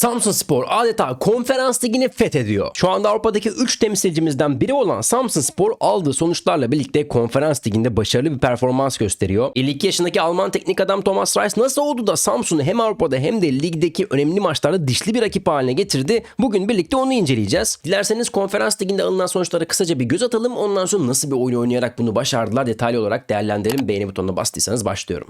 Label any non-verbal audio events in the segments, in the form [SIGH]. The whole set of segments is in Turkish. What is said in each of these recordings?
Samsun Spor adeta konferans ligini fethediyor. Şu anda Avrupa'daki 3 temsilcimizden biri olan Samsun Spor aldığı sonuçlarla birlikte konferans liginde başarılı bir performans gösteriyor. 52 yaşındaki Alman teknik adam Thomas Reis nasıl oldu da Samsun'u hem Avrupa'da hem de ligdeki önemli maçlarda dişli bir rakip haline getirdi? Bugün birlikte onu inceleyeceğiz. Dilerseniz konferans liginde alınan sonuçlara kısaca bir göz atalım. Ondan sonra nasıl bir oyun oynayarak bunu başardılar detaylı olarak değerlendirelim. Beğeni butonuna bastıysanız başlıyorum.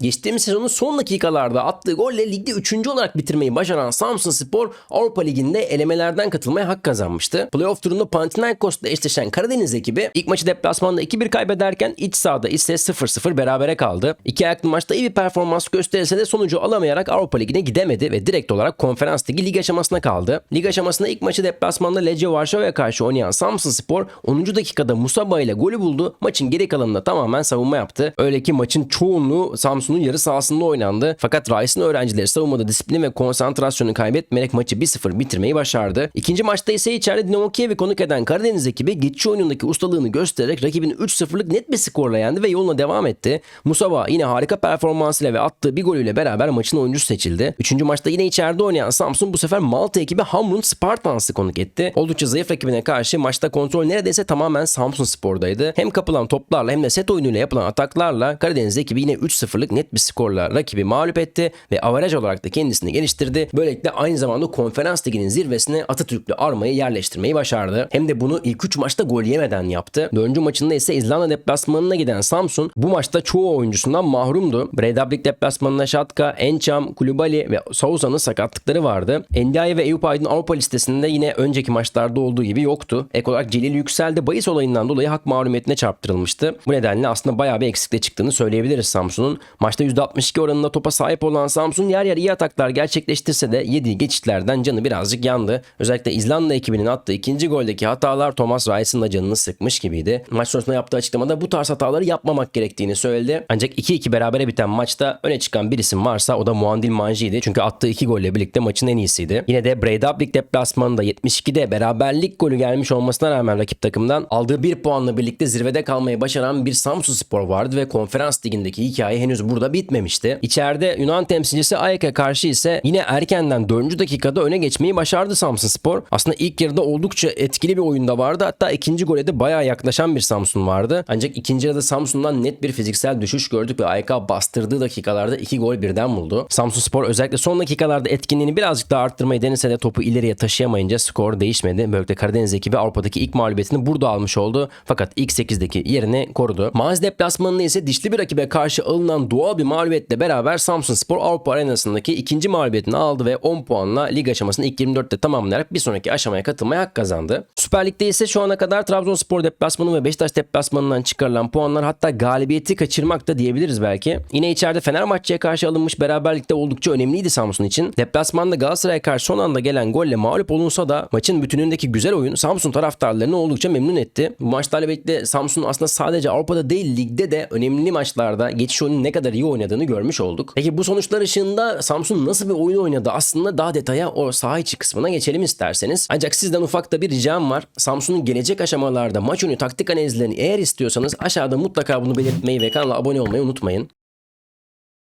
Geçtiğimiz sezonun son dakikalarda attığı golle ligde 3. olarak bitirmeyi başaran Samsun Spor Avrupa Ligi'nde elemelerden katılmaya hak kazanmıştı. Playoff turunda Panathinaikos'la eşleşen Karadeniz ekibi ilk maçı deplasmanda 2-1 kaybederken iç sahada ise 0-0 berabere kaldı. İki ayaklı maçta iyi bir performans gösterirse de sonucu alamayarak Avrupa Ligi'ne gidemedi ve direkt olarak Konferans Ligi lig aşamasına kaldı. Lig aşamasında ilk maçı deplasmanda Lece Varşova'ya karşı oynayan Samsun Spor 10. dakikada Musaba ile golü buldu. Maçın geri kalanında tamamen savunma yaptı. Öyle ki maçın çoğunluğu Samsun'un yarı sahasında oynandı. Fakat Rice'ın öğrencileri savunmada disiplini ve konsantrasyonu kaybetmeyerek maçı 1-0 bitirmeyi başardı. İkinci maçta ise içeride Dinamo Kiev'i konuk eden Karadeniz ekibi geçici oyunundaki ustalığını göstererek rakibini 3-0'lık net bir skorla yendi ve yoluna devam etti. Musaba yine harika performansıyla ve attığı bir golüyle beraber maçın oyuncusu seçildi. Üçüncü maçta yine içeride oynayan Samsun bu sefer Malta ekibi Hamrun Spartans'ı konuk etti. Oldukça zayıf rakibine karşı maçta kontrol neredeyse tamamen Samsun Spor'daydı. Hem kapılan toplarla hem de set oyunuyla yapılan ataklarla Karadeniz ekibi yine 3-0'lık net bir skorla rakibi mağlup etti ve avaraj olarak da kendisini geliştirdi. Böylelikle aynı zamanda konferans liginin zirvesine Atatürklü armayı yerleştirmeyi başardı. Hem de bunu ilk 3 maçta gol yemeden yaptı. Dördüncü maçında ise İzlanda deplasmanına giden Samsun bu maçta çoğu oyuncusundan mahrumdu. Breidablik deplasmanına Şatka, Encham, Kulübali ve Souza'nın sakatlıkları vardı. Ndiaye ve Eyüp Aydın Avrupa listesinde yine önceki maçlarda olduğu gibi yoktu. Ek olarak Celil Yüksel'de bahis olayından dolayı hak mahrumiyetine çarptırılmıştı. Bu nedenle aslında bayağı bir eksikle çıktığını söyleyebiliriz Samsun'un. Maçta %62 oranında topa sahip olan Samsun yer yer iyi ataklar gerçekleştirse de yediği geçitlerden canı birazcık yandı. Özellikle İzlanda ekibinin attığı ikinci goldeki hatalar Thomas Rice'ın da canını sıkmış gibiydi. Maç sonrasında yaptığı açıklamada bu tarz hataları yapmamak gerektiğini söyledi. Ancak 2-2 berabere biten maçta öne çıkan bir isim varsa o da Muandil Manji'ydi. Çünkü attığı iki golle birlikte maçın en iyisiydi. Yine de Breidablik deplasmanında 72'de beraberlik golü gelmiş olmasına rağmen rakip takımdan aldığı bir puanla birlikte zirvede kalmayı başaran bir Samsun Spor vardı ve konferans ligindeki hikaye henüz burada bitmemişti. İçeride Yunan temsilcisi Ajax'a karşı ise yine erkenden 4. dakikada öne geçmeyi başardı Samsun Spor. Aslında ilk yarıda oldukça etkili bir oyunda vardı. Hatta ikinci gole de bayağı yaklaşan bir Samsun vardı. Ancak ikinci yarıda Samsun'dan net bir fiziksel düşüş gördük ve AYK bastırdığı dakikalarda iki gol birden buldu. Samsun Spor özellikle son dakikalarda etkinliğini birazcık daha arttırmayı denese de topu ileriye taşıyamayınca skor değişmedi. Böylelikle Karadeniz ekibi Avrupa'daki ilk mağlubiyetini burada almış oldu. Fakat ilk 8'deki yerini korudu. Mazi deplasmanında ise dişli bir rakibe karşı alınan doğal bir mağlubiyetle beraber Samsun Spor Avrupa arenasındaki ikinci mağlubiyetini aldı ve 10 puanla lig aşamasını ilk 24'te tamamlayarak bir sonraki aşamaya katılmaya hak kazandı. Süper Lig'de ise şu ana kadar Trabzonspor deplasmanı ve Beşiktaş deplasmanından çıkarılan puanlar hatta galibiyeti kaçırmak da diyebiliriz belki. Yine içeride Fenerbahçe'ye karşı alınmış beraberlikte oldukça önemliydi Samsun için. Deplasmanda Galatasaray'a karşı son anda gelen golle mağlup olunsa da maçın bütünündeki güzel oyun Samsun taraftarlarını oldukça memnun etti. Bu maçlarla birlikte Samsun aslında sadece Avrupa'da değil ligde de önemli maçlarda geçiş oyunun ne kadar iyi oynadığını görmüş olduk. Peki bu sonuçlar ışığında Samsun nasıl bir oyun oynadı? Aslında daha detaya o saha içi kısmına geçelim isterseniz. Ancak sizden ufak da bir ricam var. Samsun'un gelecek aşamalarda maç önü taktik analizlerini eğer istiyorsanız aşağıda mutlaka bunu belirtmeyi ve kanala abone olmayı unutmayın.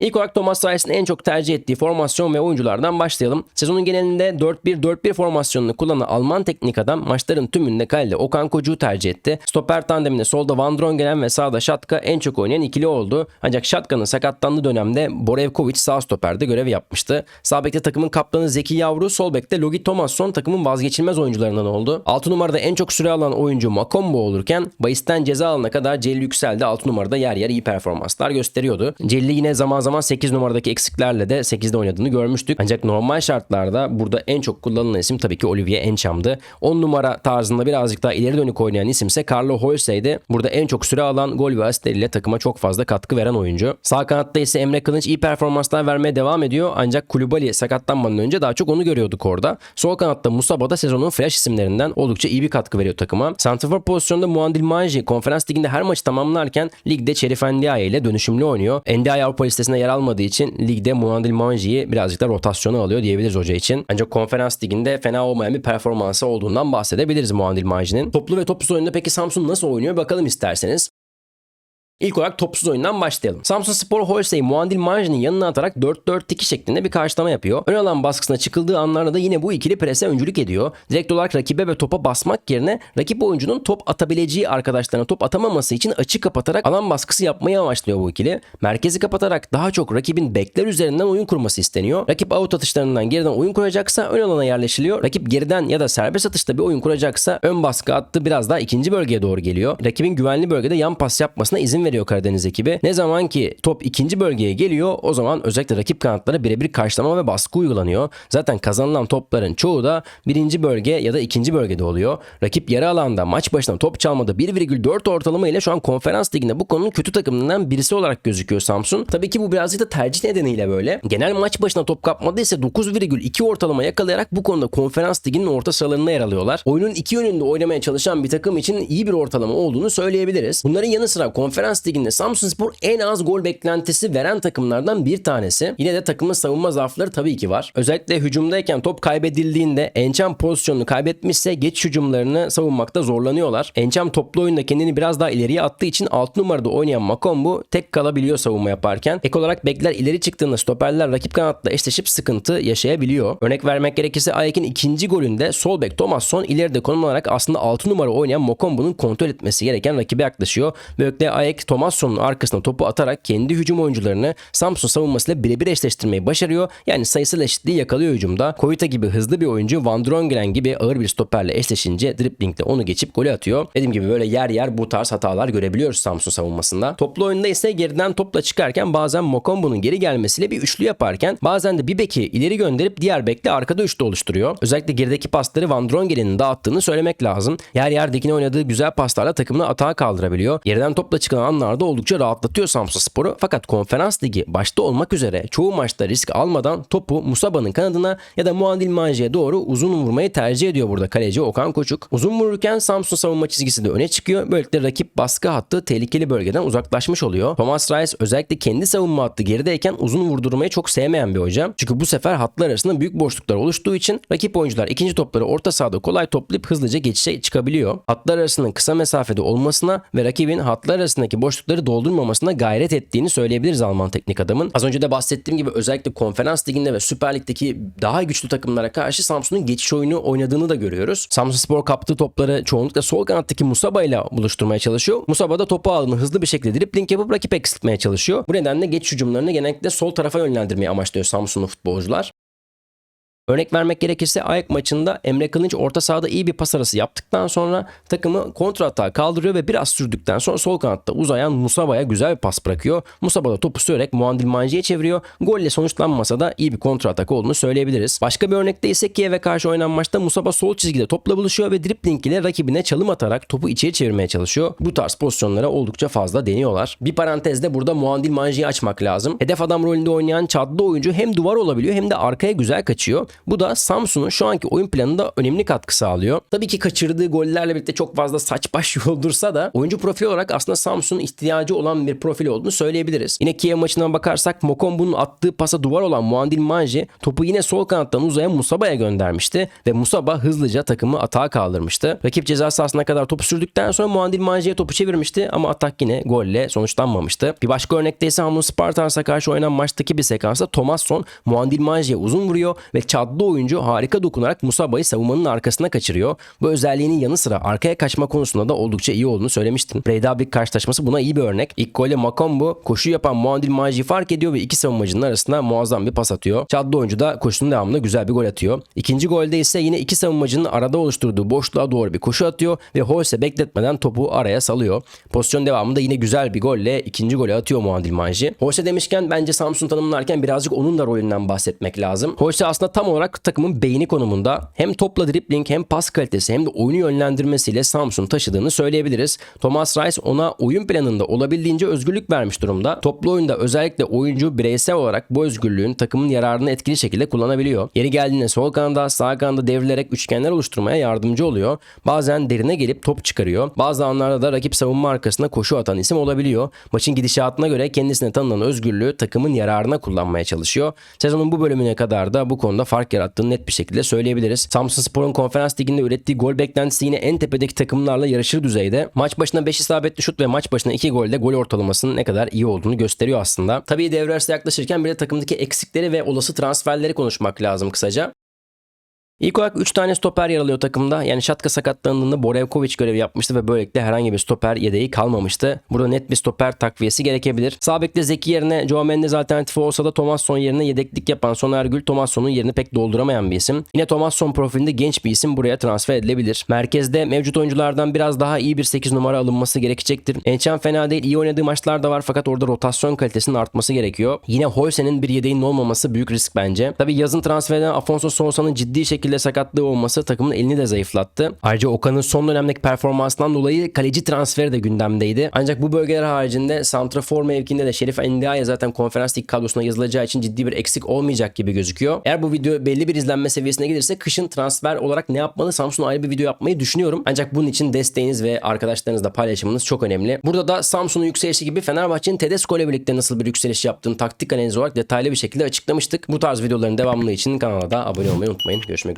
İlk olarak Thomas Rice'ın en çok tercih ettiği formasyon ve oyunculardan başlayalım. Sezonun genelinde 4-1-4-1 formasyonunu kullanan Alman teknik adam maçların tümünde kalede Okan Kocuğu tercih etti. Stoper tandeminde solda Van Drongelen ve sağda Şatka en çok oynayan ikili oldu. Ancak Şatka'nın sakatlandığı dönemde Borevkovic sağ stoperde görev yapmıştı. Sağ bekte takımın kaptanı Zeki Yavru, sol bekte Logi Thomasson takımın vazgeçilmez oyuncularından oldu. 6 numarada en çok süre alan oyuncu Makombo olurken bahisten ceza alana kadar Celil Yüksel de 6 numarada yer yer iyi performanslar gösteriyordu. Celil yine zaman zaman 8 numaradaki eksiklerle de 8'de oynadığını görmüştük. Ancak normal şartlarda burada en çok kullanılan isim tabii ki Olivier Encham'dı. 10 numara tarzında birazcık daha ileri dönük oynayan isimse Carlo Holsey'di. Burada en çok süre alan gol ve asistleriyle takıma çok fazla katkı veren oyuncu. Sağ kanatta ise Emre Kılınç iyi performanslar vermeye devam ediyor. Ancak Kulübali sakatlanmadan önce daha çok onu görüyorduk orada. Sol kanatta Musaba da sezonun flash isimlerinden oldukça iyi bir katkı veriyor takıma. Santrafor pozisyonunda Muandil Manji konferans liginde her maçı tamamlarken ligde Şerif Ndiaye ile dönüşümlü oynuyor. Ndiaye Avrupa listesine yer almadığı için ligde Muandil Manji'yi birazcık da rotasyona alıyor diyebiliriz hoca için. Ancak konferans liginde fena olmayan bir performansı olduğundan bahsedebiliriz Muandil Manji'nin. Toplu ve topsuz oyunda peki Samsun nasıl oynuyor bakalım isterseniz. İlk olarak topsuz oyundan başlayalım. Samsun Spor Holsey Muandil Manji'nin yanına atarak 4-4-2 şeklinde bir karşılama yapıyor. Ön alan baskısına çıkıldığı anlarda da yine bu ikili prese öncülük ediyor. Direkt olarak rakibe ve topa basmak yerine rakip oyuncunun top atabileceği arkadaşlarına top atamaması için açı kapatarak alan baskısı yapmayı amaçlıyor bu ikili. Merkezi kapatarak daha çok rakibin bekler üzerinden oyun kurması isteniyor. Rakip out atışlarından geriden oyun kuracaksa ön alana yerleşiliyor. Rakip geriden ya da serbest atışta bir oyun kuracaksa ön baskı attı biraz daha ikinci bölgeye doğru geliyor. Rakibin güvenli bölgede yan pas yapmasına izin veriyor Karadeniz ekibi. Ne zaman ki top ikinci bölgeye geliyor o zaman özellikle rakip kanatlara birebir karşılama ve baskı uygulanıyor. Zaten kazanılan topların çoğu da birinci bölge ya da ikinci bölgede oluyor. Rakip yarı alanda maç başına top çalmada 1,4 ortalama ile şu an konferans liginde bu konunun kötü takımlarından birisi olarak gözüküyor Samsun. Tabii ki bu birazcık da tercih nedeniyle böyle. Genel maç başına top kapmada ise 9,2 ortalama yakalayarak bu konuda konferans liginin orta sıralarında yer alıyorlar. Oyunun iki yönünde oynamaya çalışan bir takım için iyi bir ortalama olduğunu söyleyebiliriz. Bunların yanı sıra konferans liginde Samsunspor en az gol beklentisi veren takımlardan bir tanesi. Yine de takımın savunma zaafları tabii ki var. Özellikle hücumdayken top kaybedildiğinde Encham pozisyonunu kaybetmişse geç hücumlarını savunmakta zorlanıyorlar. Encham toplu oyunda kendini biraz daha ileriye attığı için 6 numarada oynayan Makombu tek kalabiliyor savunma yaparken. Ek olarak bekler ileri çıktığında stoperler rakip kanatla eşleşip sıkıntı yaşayabiliyor. Örnek vermek gerekirse Ayek'in ikinci golünde sol bek Thomasson ileride konumlanarak aslında 6 numara oynayan Mokombu'nun kontrol etmesi gereken rakibe yaklaşıyor. Böylelikle Ayek Thomasson'un arkasına topu atarak kendi hücum oyuncularını Samsun savunmasıyla birebir eşleştirmeyi başarıyor. Yani sayısal eşitliği yakalıyor hücumda. Koyuta gibi hızlı bir oyuncu Van Drongelen gibi ağır bir stoperle eşleşince driblingle onu geçip golü atıyor. Dediğim gibi böyle yer yer bu tarz hatalar görebiliyoruz Samsun savunmasında. Toplu oyunda ise geriden topla çıkarken bazen Mokombu'nun geri gelmesiyle bir üçlü yaparken bazen de bir beki ileri gönderip diğer bekle arkada üçlü oluşturuyor. Özellikle gerideki pasları Van Drongelen'in dağıttığını söylemek lazım. Yer yer dikine oynadığı güzel paslarla takımını atağa kaldırabiliyor. Yerden topla çıkan anlarda oldukça rahatlatıyor Samsun Spor'u. Fakat konferans ligi başta olmak üzere çoğu maçta risk almadan topu Musaba'nın kanadına ya da Muadil Manci'ye doğru uzun vurmayı tercih ediyor burada kaleci Okan Koçuk. Uzun vururken Samsun savunma çizgisi de öne çıkıyor. Böylelikle rakip baskı hattı tehlikeli bölgeden uzaklaşmış oluyor. Thomas Rice özellikle kendi savunma hattı gerideyken uzun vurdurmayı çok sevmeyen bir hoca. Çünkü bu sefer hatlar arasında büyük boşluklar oluştuğu için rakip oyuncular ikinci topları orta sahada kolay toplayıp hızlıca geçişe çıkabiliyor. Hatlar arasının kısa mesafede olmasına ve rakibin hatlar arasındaki boşlukları doldurmamasına gayret ettiğini söyleyebiliriz Alman teknik adamın. Az önce de bahsettiğim gibi özellikle konferans liginde ve Süper Lig'deki daha güçlü takımlara karşı Samsun'un geçiş oyunu oynadığını da görüyoruz. Samsun Spor kaptığı topları çoğunlukla sol kanattaki Musaba ile buluşturmaya çalışıyor. Musaba da topu aldığını hızlı bir şekilde dribling yapıp rakip eksiltmeye çalışıyor. Bu nedenle geç hücumlarını genellikle sol tarafa yönlendirmeyi amaçlıyor Samsunlu futbolcular. Örnek vermek gerekirse Ayak maçında Emre Kılınç orta sahada iyi bir pas arası yaptıktan sonra takımı kontra atağa kaldırıyor ve biraz sürdükten sonra sol kanatta uzayan Musaba'ya güzel bir pas bırakıyor. Musaba da topu sürerek Muandil Manci'ye çeviriyor. Golle sonuçlanmasa da iyi bir kontra atak olduğunu söyleyebiliriz. Başka bir örnekte ise Kiev'e karşı oynanan maçta Musaba sol çizgide topla buluşuyor ve dribling ile rakibine çalım atarak topu içeri çevirmeye çalışıyor. Bu tarz pozisyonlara oldukça fazla deniyorlar. Bir parantezde burada Muandil Manci'yi açmak lazım. Hedef adam rolünde oynayan çatlı oyuncu hem duvar olabiliyor hem de arkaya güzel kaçıyor. Bu da Samsun'un şu anki oyun planında önemli katkı sağlıyor. Tabii ki kaçırdığı gollerle birlikte çok fazla saç baş [LAUGHS] yoldursa da oyuncu profili olarak aslında Samsun'un ihtiyacı olan bir profil olduğunu söyleyebiliriz. Yine Kiev maçına bakarsak Mokombu'nun attığı pasa duvar olan Muandil Manji topu yine sol kanattan uzayan Musaba'ya göndermişti ve Musaba hızlıca takımı atağa kaldırmıştı. Rakip ceza sahasına kadar topu sürdükten sonra Muandil Manji'ye topu çevirmişti ama atak yine golle sonuçlanmamıştı. Bir başka örnekte ise Hamlin Spartans'a karşı oynanan maçtaki bir sekansta Thomasson Muandil Manji'ye uzun vuruyor ve çatlı oyuncu harika dokunarak Musaba'yı savunmanın arkasına kaçırıyor. Bu özelliğinin yanı sıra arkaya kaçma konusunda da oldukça iyi olduğunu söylemiştim. Breidablik karşılaşması buna iyi bir örnek. İlk golle Makombu koşu yapan Muandil Maji'yi fark ediyor ve iki savunmacının arasında muazzam bir pas atıyor. Çadlı oyuncu da koşunun devamında güzel bir gol atıyor. İkinci golde ise yine iki savunmacının arada oluşturduğu boşluğa doğru bir koşu atıyor ve Holse bekletmeden topu araya salıyor. Pozisyon devamında yine güzel bir golle ikinci golü atıyor Muandil Maji. Holse demişken bence Samsun tanımlarken birazcık onun da rolünden bahsetmek lazım. Holse aslında tam olarak takımın beyni konumunda hem topla dribbling hem pas kalitesi hem de oyunu yönlendirmesiyle Samsun taşıdığını söyleyebiliriz. Thomas Rice ona oyun planında olabildiğince özgürlük vermiş durumda. Toplu oyunda özellikle oyuncu bireysel olarak bu özgürlüğün takımın yararını etkili şekilde kullanabiliyor. Yeri geldiğinde sol kanada sağ kanada devrilerek üçgenler oluşturmaya yardımcı oluyor. Bazen derine gelip top çıkarıyor. Bazı anlarda da rakip savunma arkasına koşu atan isim olabiliyor. Maçın gidişatına göre kendisine tanınan özgürlüğü takımın yararına kullanmaya çalışıyor. Sezonun bu bölümüne kadar da bu konuda fark fark yarattığını net bir şekilde söyleyebiliriz. Samsun Spor'un konferans liginde ürettiği gol beklentisi yine en tepedeki takımlarla yarışır düzeyde. Maç başına 5 isabetli şut ve maç başına 2 golde gol ortalamasının ne kadar iyi olduğunu gösteriyor aslında. Tabii devre arası yaklaşırken bir de takımdaki eksikleri ve olası transferleri konuşmak lazım kısaca. İlk olarak 3 tane stoper yer alıyor takımda. Yani Şatka sakatlandığında Borevkovic görevi yapmıştı ve böylelikle herhangi bir stoper yedeği kalmamıştı. Burada net bir stoper takviyesi gerekebilir. Sağ bekte Zeki yerine Joe Mendes alternatifi olsa da Thomasson yerine yedeklik yapan Soner Gül Thomasson'un yerini pek dolduramayan bir isim. Yine Thomasson profilinde genç bir isim buraya transfer edilebilir. Merkezde mevcut oyunculardan biraz daha iyi bir 8 numara alınması gerekecektir. Ençen fena değil. iyi oynadığı maçlar da var fakat orada rotasyon kalitesinin artması gerekiyor. Yine Holsen'in bir yedeğinin olmaması büyük risk bence. Tabi yazın transfer edilen Afonso Sousa'nın ciddi şekilde sakatlığı olması takımın elini de zayıflattı. Ayrıca Okan'ın son dönemdeki performansından dolayı kaleci transferi de gündemdeydi. Ancak bu bölgeler haricinde santrafor mevkinde de Şerif Endiaye zaten konferans lig kadrosuna yazılacağı için ciddi bir eksik olmayacak gibi gözüküyor. Eğer bu video belli bir izlenme seviyesine gelirse kışın transfer olarak ne yapmalı Samsun'a ayrı bir video yapmayı düşünüyorum. Ancak bunun için desteğiniz ve arkadaşlarınızla paylaşımınız çok önemli. Burada da Samsun'un yükselişi gibi Fenerbahçe'nin Tedesco ile birlikte nasıl bir yükseliş yaptığını taktik analiz olarak detaylı bir şekilde açıklamıştık. Bu tarz videoların devamlı için kanala da abone olmayı unutmayın. Görüşmek üzere.